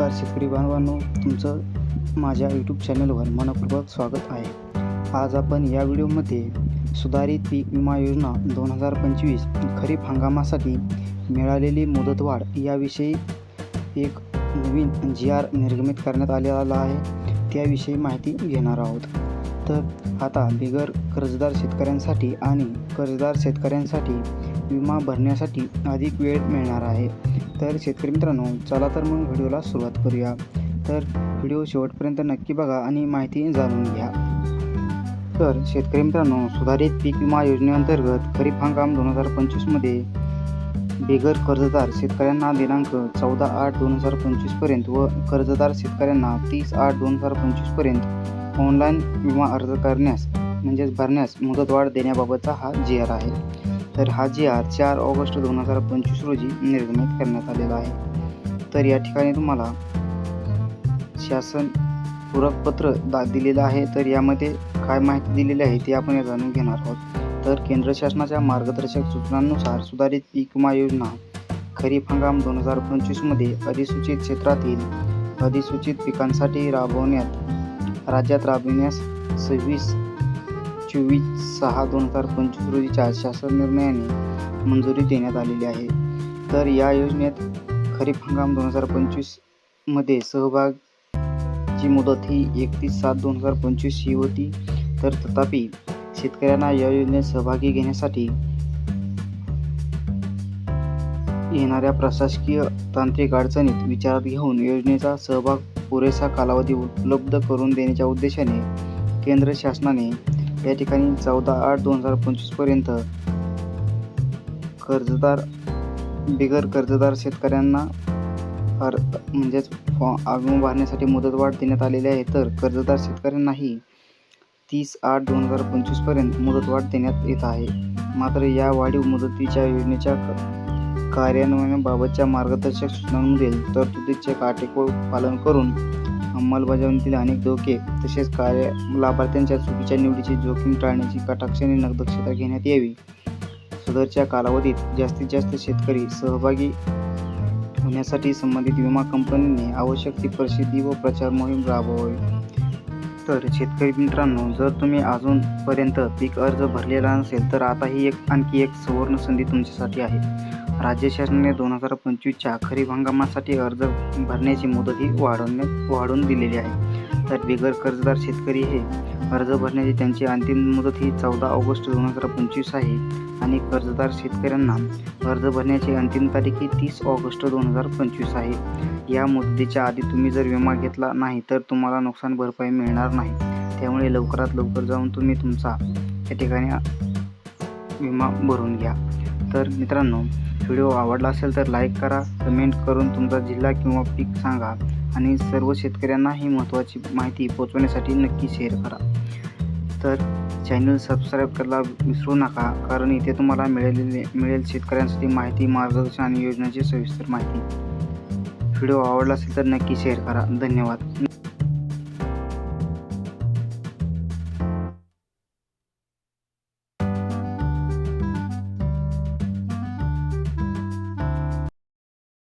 नमस्कार शेतकरी बांधवांनो तुमचं माझ्या यूट्यूब चॅनलवर मनपूर्वक स्वागत आहे. आज आपण या व्हिडिओमध्ये सुधारित पीक विमा योजना दोन हजार पंचवीस खरीप हंगामासाठी मिळालेली मुदतवाढ याविषयी एक नवीन जी आर निर्गमित करण्यात आलेला आहे. त्याविषयी माहिती घेणार आहोत. तर आता बिगर कर्जदार शेतकऱ्यांसाठी आणि कर्जदार शेतकऱ्यांसाठी विमा भरण्यासाठी अधिक वेळ मिळणार आहे. तर शेतकरी मित्रांनो चला तर मग व्हिडिओला सुरुवात करूया. तर व्हिडिओ शेवटपर्यंत नक्की बघा आणि माहिती जाणून घ्या. तर शेतकरी मित्रांनो सुधारित पीक विमा योजनेअंतर्गत खरीप हंगाम दोन हजार पंचवीसमध्ये बेगर कर्जदार शेतकऱ्यांना दिनांक चौदा आठ दोन हजार पंचवीसपर्यंत व कर्जदार शेतकऱ्यांना तीस आठ दोन हजार पंचवीसपर्यंत ऑनलाईन विमा अर्ज करण्यास म्हणजेच भरण्यास मुदतवाढ देण्याबाबतचा हा जी आर आहे. तर हा जी आर चार ऑगस्ट दोन हजार पंचवीस रोजी निर्गमित करण्यात आलेला आहे. तर या ठिकाणी तुम्हाला शासन पूरकपत्र दा दिलेलं आहे. तर यामध्ये काय माहिती दिलेली आहे ते आपण या जाणून घेणार आहोत. तर केंद्र शासनाच्या मार्गदर्शक सूचनांनुसार सुधारित पीक विमा योजना खरीप हंगाम दोन हजार पंचवीसमध्ये अधिसूचित क्षेत्रातील अधिसूचित पिकांसाठी राबवण्यात राज्यात राबविण्यास सव्वीस चोवीस सहा दोन हजार पंचवीस रोजीच्या शासन निर्णयाने मंजुरी देण्यात आलेली आहे. तर या योजनेत खरीप हंगाम दोन हजार पंचवीसमध्ये सहभागची मुदत ही एकतीस सात दोन हजार पंचवीस ही होती. तर तथापि शेतकऱ्यांना या योजनेत सहभागी घेण्यासाठी येणाऱ्या प्रशासकीय तांत्रिक अडचणीत विचारात घेऊन योजनेचा सहभाग पुरेसा कालावधी उपलब्ध करून देण्याच्या उद्देशाने केंद्र शासनाने या ठिकाणी चौदा आठ दोन हजार पंचवीसपर्यंत कर्जदार बिगर कर्जदार शेतकऱ्यांना अर म्हणजेच फॉ आगम भरण्यासाठी मुदतवाढ देण्यात आलेली आहे. तर कर्जदार शेतकऱ्यांनाही तीस आठ दोन हजार पंचवीसपर्यंत मुदतवाढ देण्यात येत आहे. मात्र या वाढीव मुदतीच्या योजनेच्या क- कार्यान्वयनाबाबतच्या मार्गदर्शक सूचनांमधील तरतुदीचे काटेकोर पालन करून अंमलबजावणीतील अनेक धोके तसेच कार्य लाभार्थ्यांच्या चुकीच्या निवडीची जोखीम टाळण्याची कटाक्षाने नगदक्षता घेण्यात यावी. सदरच्या कालावधीत जास्तीत जास्त शेतकरी सहभागी होण्यासाठी संबंधित विमा कंपनीने आवश्यक ती प्रसिद्धी व प्रचार मोहीम राबवावी. तर शेतकरी मित्रांनो जर तुम्ही अजूनपर्यंत पीक अर्ज भरलेला नसेल तर आता ही एक आणखी एक सुवर्ण संधी तुमच्यासाठी आहे. राज्य शासनाने दोन हजार पंचवीसच्या खरीप हंगामासाठी अर्ज भरण्याची मुदतही वाढवण्यात वाढवून दिलेली आहे. तर बिगर कर्जदार शेतकरी हे अर्ज भरण्याची त्यांची अंतिम मुदत ही चौदा ऑगस्ट दोन हजार पंचवीस आहे आणि कर्जदार शेतकऱ्यांना अर्ज भरण्याची अंतिम तारीख ही तीस ऑगस्ट दोन हजार पंचवीस आहे. या मुदतीच्या आधी तुम्ही जर विमा घेतला नाही तर तुम्हाला नुकसान भरपाई मिळणार नाही. त्यामुळे लवकरात लवकर जाऊन तुम्ही तुमचा या ठिकाणी विमा भरून घ्या. तर मित्रांनो व्हिडिओ आवडला असेल तर लाईक करा कमेंट करून तुमचा जिल्हा किंवा पीक सांगा आणि सर्व शेतकऱ्यांना ही महत्त्वाची माहिती पोचवण्यासाठी नक्की शेअर करा. तर चॅनल सबस्क्राईब करायला विसरू नका कारण इथे तुम्हाला मिळालेले मिळेल शेतकऱ्यांसाठी माहिती मार्गदर्शन आणि योजनेची सविस्तर माहिती. व्हिडिओ आवडला असेल तर नक्की शेअर करा. धन्यवाद.